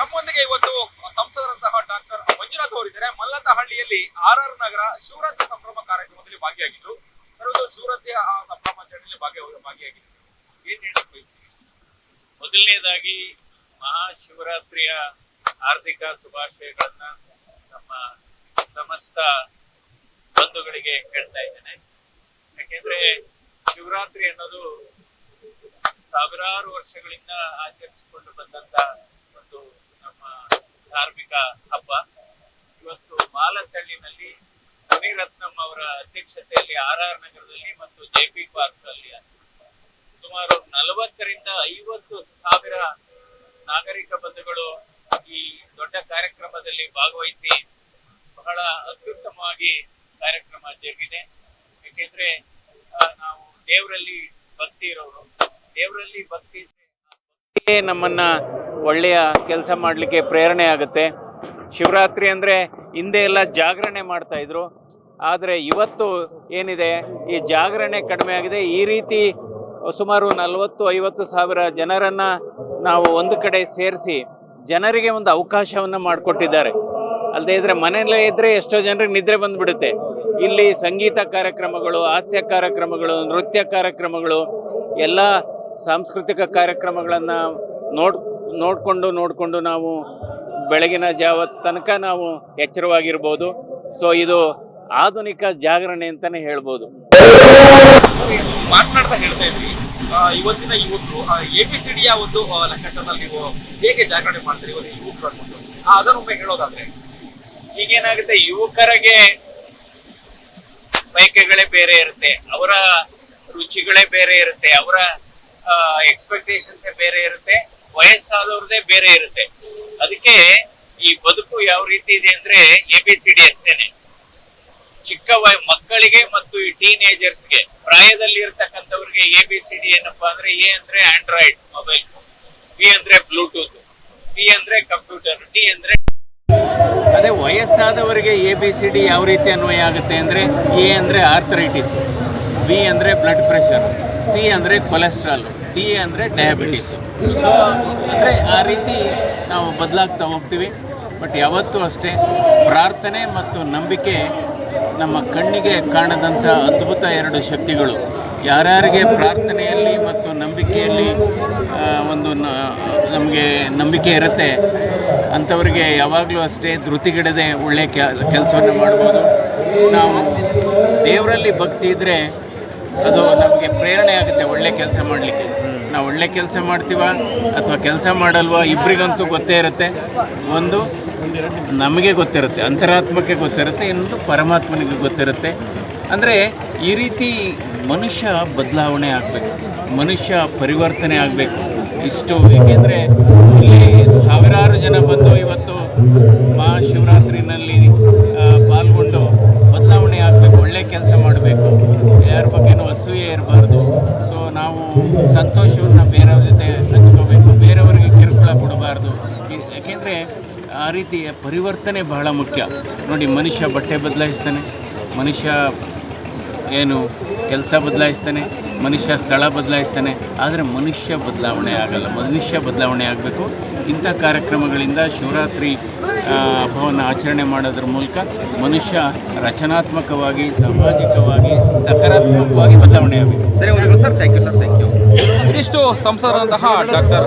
ನಮ್ಮೊಂದಿಗೆ ಇವತ್ತು ಸಂಸದರಂತಹ ಡಾಕ್ಟರ್ ಮಂಜುನಾಥ್ ಅವರಿದ್ದಾರೆ. ಮಲ್ಲತ್ತಹಳ್ಳಿಯಲ್ಲಿ ಆರ್ ಆರ್ ನಗರ ಶಿವರಾತ್ರಿ ಸಂಭ್ರಮ ಕಾರ್ಯಕ್ರಮದಲ್ಲಿ ಭಾಗಿಯಾಗಿದ್ರು. ಇದು ಶಿವರಾತ್ರಿ ಸಂಭ್ರಮಾಚರಣೆಯಲ್ಲಿ ಭಾಗಿ ಭಾಗಿಯಾಗಿದ್ರು. ಮೊದಲನೇದಾಗಿ ಮಹಾಶಿವರಾತ್ರಿಯ ಹಾರ್ದಿಕ ಶುಭಾಶಯಗಳನ್ನ ನಮ್ಮ ಸಮಸ್ತ ಬಂಧುಗಳಿಗೆ ಹೇಳ್ತಾ ಇದ್ದೇನೆ. ಯಾಕೆಂದ್ರೆ ಶಿವರಾತ್ರಿ ಅನ್ನೋದು ಸಾವಿರಾರು ವರ್ಷಗಳಿಂದ ಆಚರಿಸಿಕೊಂಡು ಬಂದಂತ ಒಂದು ನಮ್ಮ ಧಾರ್ಮಿಕ ಹಬ್ಬ. ಇವತ್ತು ಮಾಲತಳ್ಳಿನಲ್ಲಿ ಮುನಿರತ್ನಂ ಅವರ ಅಧ್ಯಕ್ಷತೆಯಲ್ಲಿ ಆರ್ ಆರ್ ನಗರದಲ್ಲಿ ಮತ್ತು ಜೆ ಪಿ ಪಾರ್ಕ್ ಅಲ್ಲಿ ಸುಮಾರು ನಲವತ್ತರಿಂದ ಐವತ್ತು ಸಾವಿರ ನಾಗರಿಕ ಬಂಧುಗಳು ಈ ದೊಡ್ಡ ಕಾರ್ಯಕ್ರಮದಲ್ಲಿ ಭಾಗವಹಿಸಿ ಬಹಳ ಅತ್ಯುತ್ತಮವಾಗಿ ಕಾರ್ಯಕ್ರಮ ಜರುಗಿದೆ. ಯಾಕೆಂದ್ರೆ ನಾವು ದೇವರಲ್ಲಿ ಭಕ್ತಿ ಇರೋರು. ದೇವರಲ್ಲಿ ಭಕ್ತಿ ನಮ್ಮನ್ನ ಒಳ್ಳೆಯ ಕೆಲಸ ಮಾಡಲಿಕ್ಕೆ ಪ್ರೇರಣೆ ಆಗುತ್ತೆ. ಶಿವರಾತ್ರಿ ಅಂದರೆ ಹಿಂದೆ ಎಲ್ಲ ಜಾಗರಣೆ ಮಾಡ್ತಾಯಿದ್ರು ಆದರೆ ಇವತ್ತು ಏನಿದೆ, ಈ ಜಾಗರಣೆ ಕಡಿಮೆ ಆಗಿದೆ. ಈ ರೀತಿ ಸುಮಾರು ನಲವತ್ತು, ಐವತ್ತು ಸಾವಿರ ಜನರನ್ನು ನಾವು ಒಂದು ಕಡೆ ಸೇರಿಸಿ ಜನರಿಗೆ ಒಂದು ಅವಕಾಶವನ್ನು ಮಾಡಿಕೊಟ್ಟಿದ್ದಾರೆ. ಅಲ್ಲದೆ ಇದ್ರೆ ಮನೆಯಲ್ಲೇ ಇದ್ದರೆ ಎಷ್ಟೋ ಜನರಿಗೆ ನಿದ್ರೆ ಬಂದುಬಿಡುತ್ತೆ. ಇಲ್ಲಿ ಸಂಗೀತ ಕಾರ್ಯಕ್ರಮಗಳು, ಹಾಸ್ಯ ಕಾರ್ಯಕ್ರಮಗಳು, ನೃತ್ಯ ಕಾರ್ಯಕ್ರಮಗಳು, ಎಲ್ಲ ಸಾಂಸ್ಕೃತಿಕ ಕಾರ್ಯಕ್ರಮಗಳನ್ನು ನೋಡ್ ನೋಡಿಕೊಂಡು ನೋಡಿಕೊಂಡು ನಾವು ಬೆಳಗಿನ ಜಾವ ತನಕ ನಾವು ಎಚ್ಚರವಾಗಿರ್ಬೋದು. ಸೊ ಇದು ಆಧುನಿಕ ಜಾಗರಣೆ ಅಂತಾನೆ ಹೇಳ್ಬೋದು. ಮಾತನಾಡ್ತಾ ಹೇಳ್ತಾ ಇದ್ವಿ. ಇವತ್ತಿನ ಯುವಕರು ಎ ಪಿ ಸಿ ಡಿಯ ಒಂದು ಲೆಕ್ಕಾಚಾರದಲ್ಲಿ ನೀವು ಹೇಗೆ ಜಾಗರಣೆ ಮಾಡ್ತೀರಿ ಇವತ್ತು ಯುವಕರು ಅನ್ಕೊಂಡು ಅದನ್ನು ಅದನ್ನೊಮ್ಮೆ ಹೇಳೋದಾದ್ರೆ, ಈಗೇನಾಗುತ್ತೆ, ಯುವಕರಿಗೆ ಬಯಕೆಗಳೇ ಬೇರೆ ಇರುತ್ತೆ, ಅವರ ರುಚಿಗಳೇ ಬೇರೆ ಇರುತ್ತೆ, ಅವರ ಎಕ್ಸ್ಪೆಕ್ಟೇಷನ್ಸೇ ಬೇರೆ ಇರುತ್ತೆ ವಯಸ್ಸಾದವ್ರದೇ ಬೇರೆ ಇರುತ್ತೆ. ಅದಕ್ಕೆ ಈ ಬದುಕು ಯಾವ ರೀತಿ ಇದೆ ಅಂದ್ರೆ ಎ ಬಿ ಸಿ ಡಿ ಅಷ್ಟೇನೆ. ಚಿಕ್ಕ ವಯ, ಮಕ್ಕಳಿಗೆ ಮತ್ತು ಈ ಟೀನೇಜರ್ಸ್ಗೆ ಪ್ರಾಯದಲ್ಲಿ ಇರ್ತಕ್ಕಂಥವ್ರಿಗೆ ಎ ಬಿ ಸಿ ಡಿ ಏನಪ್ಪಾ ಅಂದ್ರೆ ಎ ಅಂದ್ರೆ ಆಂಡ್ರಾಯ್ಡ್ ಮೊಬೈಲ್, ಬಿ ಅಂದ್ರೆ ಬ್ಲೂಟೂತ್, ಸಿ ಅಂದ್ರೆ ಕಂಪ್ಯೂಟರ್, ಡಿ ಅಂದ್ರೆ ಅದೇ ವಯಸ್ಸಾದವರಿಗೆ ಎ ಬಿ ಸಿ ಡಿ ಯಾವ ರೀತಿ ಅನ್ವಯ ಆಗುತ್ತೆ ಅಂದರೆ ಎ ಅಂದರೆ ಆರ್ಥರೈಟಿಸ್, ಬಿ ಅಂದ್ರೆ ಬ್ಲಡ್ ಪ್ರೆಷರ್, ಸಿ ಅಂದ್ರೆ ಕೊಲೆಸ್ಟ್ರಾಲ್. ಡಿ ಅಂದರೆ ಡಯಾಬಿಟಿಸ್ ಸೊ ಅಂದರೆ ಆ ರೀತಿ ನಾವು ಬದಲಾಗ್ತಾ ಹೋಗ್ತೀವಿ. ಬಟ್ ಯಾವತ್ತೂ ಅಷ್ಟೇ ಪ್ರಾರ್ಥನೆ ಮತ್ತು ನಂಬಿಕೆ ನಮ್ಮ ಕಣ್ಣಿಗೆ ಕಾಣದಂಥ ಅದ್ಭುತ ಎರಡು ಶಕ್ತಿಗಳು. ಯಾರ್ಯಾರಿಗೆ ಪ್ರಾರ್ಥನೆಯಲ್ಲಿ ಮತ್ತು ನಂಬಿಕೆಯಲ್ಲಿ ಒಂದು ನಮಗೆ ನಂಬಿಕೆ ಇರುತ್ತೆ, ಅಂಥವ್ರಿಗೆ ಯಾವಾಗಲೂ ಅಷ್ಟೇ ಧೃತಿಗಿಡದೆ ಒಳ್ಳೆಯ ಕೆಲಸವನ್ನು ಮಾಡ್ಬೋದು. ನಾವು ದೇವರಲ್ಲಿ ಭಕ್ತಿ ಇದ್ದರೆ ಅದು ನಮಗೆ ಪ್ರೇರಣೆ ಆಗುತ್ತೆ ಒಳ್ಳೆ ಕೆಲಸ ಮಾಡಲಿಕ್ಕೆ. ನಾವು ಒಳ್ಳೆ ಕೆಲಸ ಮಾಡ್ತೀವ ಅಥವಾ ಕೆಲಸ ಮಾಡಲ್ವಾ? ಇಬ್ಬರಿಗಂತೂ ಗೊತ್ತೇ ಇರುತ್ತೆ. ಒಂದು, ನಮಗೆ ಗೊತ್ತಿರುತ್ತೆ, ಅಂತರಾತ್ಮಕ್ಕೆ ಗೊತ್ತಿರುತ್ತೆ, ಇನ್ನೊಂದು ಪರಮಾತ್ಮನಿಗೆ ಗೊತ್ತಿರುತ್ತೆ. ಅಂದರೆ ಈ ರೀತಿ ಮನುಷ್ಯ ಬದಲಾವಣೆ ಆಗಬೇಕು, ಮನುಷ್ಯ ಪರಿವರ್ತನೆ ಆಗಬೇಕು. ಇಷ್ಟು ಏಕೆಂದರೆ ಇಲ್ಲಿ ಸಾವಿರಾರು ಜನ ಬಂದು ಇವತ್ತು ಮಹಾಶಿವರಾತ್ರಿನಲ್ಲಿ ಶಿವರಾತ್ರಿನಲ್ಲಿ ಪಾಲ್ಗೊಂಡು ಬದಲಾವಣೆ ಆಗಬೇಕು, ಒಳ್ಳೆ ಕೆಲಸ ಮಾಡಬೇಕು. ಯಾರ ಬಗ್ಗೆನೂ ಅಸೂಯೆ ಇರಬಾರ್ದು. ನಾವು ಸಂತೋಷವನ್ನು ಬೇರೆಯವ್ರ ಜೊತೆ ಹಂಚ್ಕೋಬೇಕು. ಬೇರೆಯವರಿಗೆ ಕಿರುಕುಳ ಕೊಡಬಾರ್ದು. ಯಾಕೆಂದರೆ ಆ ರೀತಿಯ ಪರಿವರ್ತನೆ ಬಹಳ ಮುಖ್ಯ. ನೋಡಿ, ಮನುಷ್ಯ ಬಟ್ಟೆ ಬದಲಾಯಿಸ್ತಾನೆ. ಮನುಷ್ಯ ಏನು ಕೆಲಸ ಬದಲಾಯಿಸ್ತಾನೆ. ಮನುಷ್ಯ ಸ್ಥಳ ಬದಲಾಯಿಸ್ತಾನೆ ಆದರೆ ಮನುಷ್ಯ ಬದಲಾವಣೆ ಆಗಲ್ಲ. ಮನುಷ್ಯ ಬದಲಾವಣೆ ಆಗಬೇಕು. ಇಂಥ ಕಾರ್ಯಕ್ರಮಗಳಿಂದ ಶಿವರಾತ್ರಿ ಹಬ್ಬವನ್ನು ಆಚರಣೆ ಮಾಡೋದ್ರ ಮೂಲಕ ಮನುಷ್ಯ ರಚನಾತ್ಮಕವಾಗಿ ಸಾಮಾಜಿಕವಾಗಿ ಸಕಾರಾತ್ಮಕವಾಗಿ ಬದಲಾವಣೆ ಆಗಬೇಕು. ಧನ್ಯವಾದಗಳು sir thank you sir thank you ಇಷ್ಟು ಸಂಸದರಂತಹ ಡಾಕ್ಟರ್